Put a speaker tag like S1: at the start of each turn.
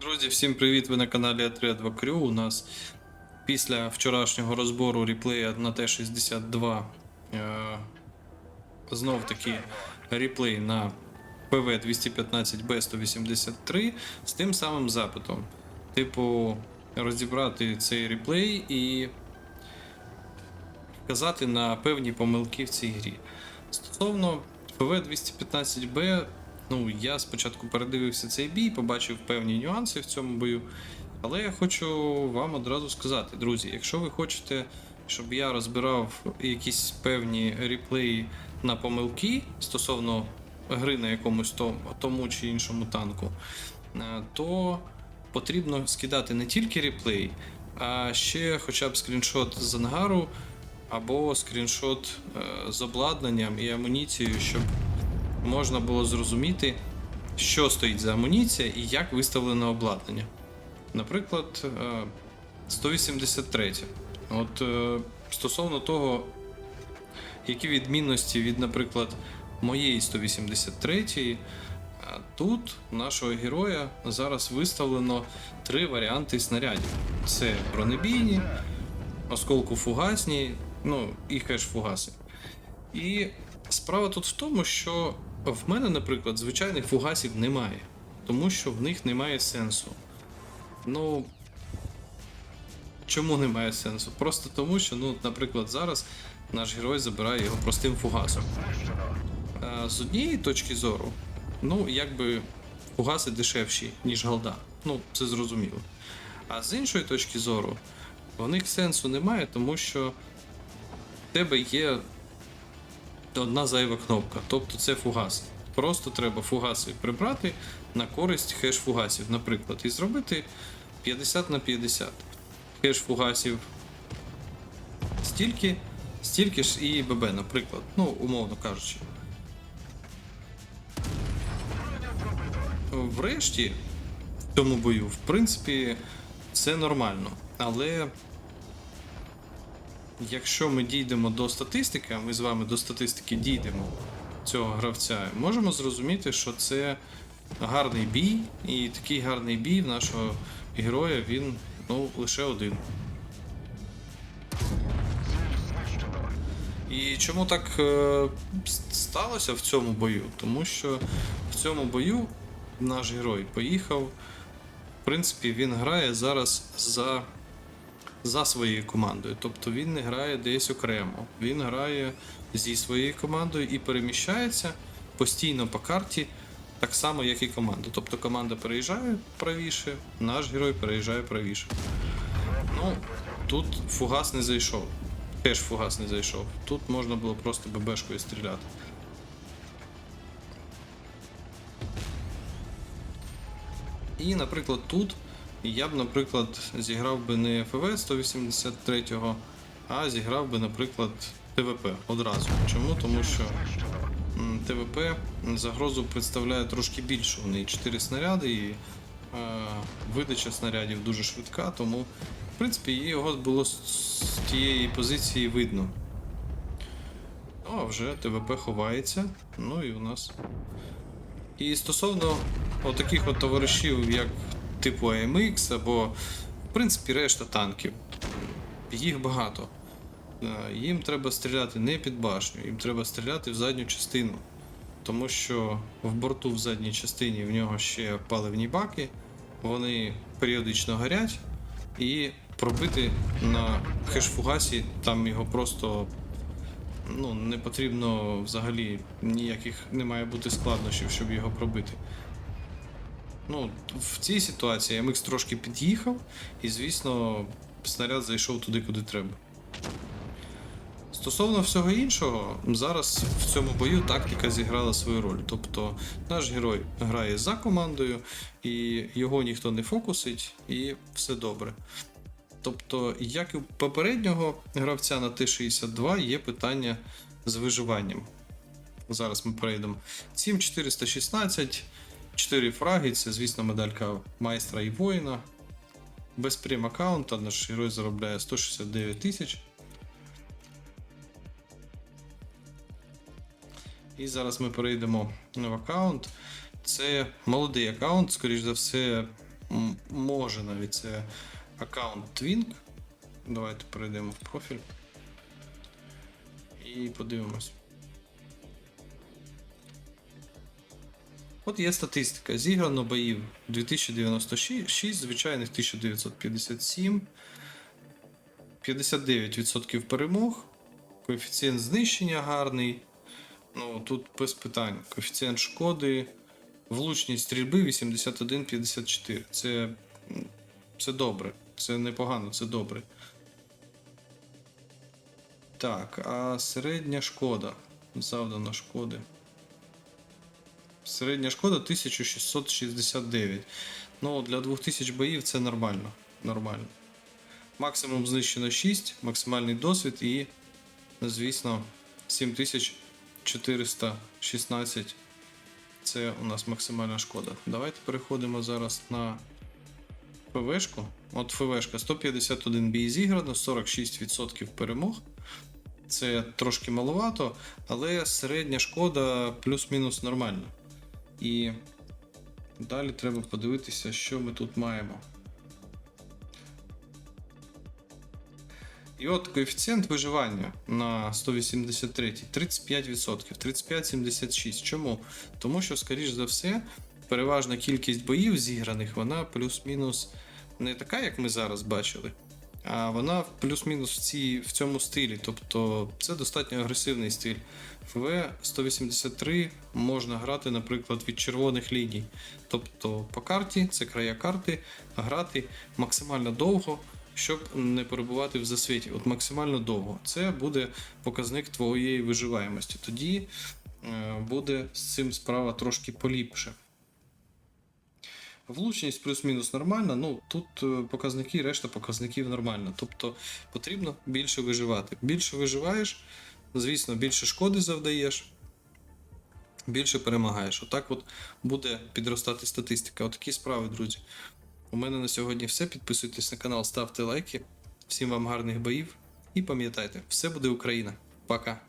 S1: Друзі, всім привіт! Ви на каналі A32 Crew. У нас після вчорашнього розбору реплея на Т-62 е, знов таки реплей на PV215B183 з тим самим запитом. Типу, розібрати цей реплей і вказати на певні помилки в цій грі. Стосовно ПВ-215Б, ну я спочатку передивився цей бій, побачив певні нюанси в цьому бою. Але я хочу вам одразу сказати, друзі, якщо ви хочете, щоб я розбирав якісь певні реплеї на помилки стосовно гри на якомусь тому, тому чи іншому танку, е, то потрібно скидати не тільки реплей, а ще хоча б скріншот з ангару або скріншот е, з обладнанням і амуніцією, щоб можна було зрозуміти, що стоїть за амуніція і як виставлено обладнання. Наприклад, е, 183. От е, стосовно того, які відмінності від, наприклад, моєї 183, а тут нашого героя зараз виставлено три варіанти снарядів: це бронебійні, осколку фугасні, ну і хеш фугаси. І справа тут в тому, що в мене, наприклад, звичайних фугасів немає, тому що в них немає сенсу. Ну. Чому немає сенсу? Просто тому, що, ну, наприклад, зараз наш герой забирає його простим фугасом. Е, З однієї точки зору, ну, якби фугаси дешевші, ніж голда. Ну, це зрозуміло. А з іншої точки зору, в них сенсу немає, тому що в тебе є одна зайва кнопка, тобто це фугас. Просто треба фугаси прибрати на користь хеш фугасів, наприклад, і зробити 50 на 50. Хеш фугасів стільки, стільки ж і ББ, наприклад. Ну, умовно кажучи. Врешті, в цьому бою, в принципі, все нормально. Але якщо ми дійдемо до статистики, а ми з вами до статистики дійдемо цього гравця, можемо зрозуміти, що це гарний бій, і такий гарний бій в нашого героя він ну, лише один. І чому так е, сталося в цьому бою? Тому що в цьому бою наш герой поїхав. В принципі, він грає зараз за, за своєю командою. Тобто він не грає десь окремо. Він грає зі своєю командою і переміщається постійно по карті, так само, як і команда. Тобто команда переїжджає правіше, наш герой переїжджає правіше. Ну, тут фугас не зайшов. Теж фугас не зайшов. Тут можна було просто ББшкою стріляти. І, наприклад, тут я б, наприклад, зіграв би не ФВ 183-го, а зіграв би, наприклад, ТВП одразу. Чому? Тому що ТВП загрозу представляє трошки більшу. У неї 4 снаряди і е, видача снарядів дуже швидка, тому, в принципі, його було з тієї позиції видно. Ну, а вже ТВП ховається. Ну і у нас. І стосовно отаких от товаришів, як типу AMX або, в принципі, решта танків, їх багато. Е, Їм треба стріляти не під башню, їм треба стріляти в задню частину. Тому що в борту в задній частині в нього ще паливні баки, вони періодично горять, і пробити на хеш-фугасі там його просто ну, не потрібно взагалі ніяких не має бути складнощів, щоб його пробити. Ну, в цій ситуації MX трошки під'їхав, і, звісно, снаряд зайшов туди, куди треба. Стосовно всього іншого, зараз в цьому бою тактика зіграла свою роль. Тобто наш герой грає за командою, і його ніхто не фокусить, і все добре. Тобто, як і у попереднього гравця на Т-62, є питання з виживанням. Зараз ми перейдемо. 7416, 4 фраги, це, звісно, медалька майстра і воїна. Без прем аккаунта наш герой заробляє 169 тисяч. І зараз ми перейдемо в аккаунт. Це молодий аккаунт, скоріш за все, може навіть це аккаунт Twink. Давайте перейдемо в профіль. І подивимось. От є статистика. Зіграно боїв 2096, звичайних 1957, 59% перемог, коефіцієнт знищення гарний. Ну, тут без питань. Коефіцієнт шкоди, влучність стрільби 81-54. Це, це добре. Це непогано, це добре. Так, а середня шкода. Завдана шкоди. Середня шкода 1669. Ну, для 2000 боїв це нормально. Нормально. Максимум знищено 6, максимальний досвід і, звісно, 7416. Це у нас максимальна шкода. Давайте переходимо зараз на ФВшку. От ФВшка 151 бій зіграно, 46% перемог. Це трошки маловато, але середня шкода плюс-мінус нормальна. І далі треба подивитися, що ми тут маємо. І от коефіцієнт виживання на 183 35%, 35-76. Чому? Тому що, скоріш за все, переважна кількість боїв зіграних, вона плюс-мінус не така, як ми зараз бачили, вона плюс-мінус в, цій, в цьому стилі. Тобто це достатньо агресивний стиль. ФВ 183 можна грати, наприклад, від червоних ліній. Тобто по карті, це края карти, грати максимально довго, щоб не перебувати в засвіті. От максимально довго. Це буде показник твоєї виживаємості. Тоді е, буде з цим справа трошки поліпше. Влучність плюс-мінус нормальна, ну тут е, показники, решта показників нормально. Тобто потрібно більше виживати. Більше виживаєш, звісно, більше шкоди завдаєш, більше перемагаєш. Отак от буде підростати статистика. Отакі справи, друзі. У мене на сьогодні все. Підписуйтесь на канал, ставте лайки. Всім вам гарних боїв. І пам'ятайте, все буде Україна. Пока.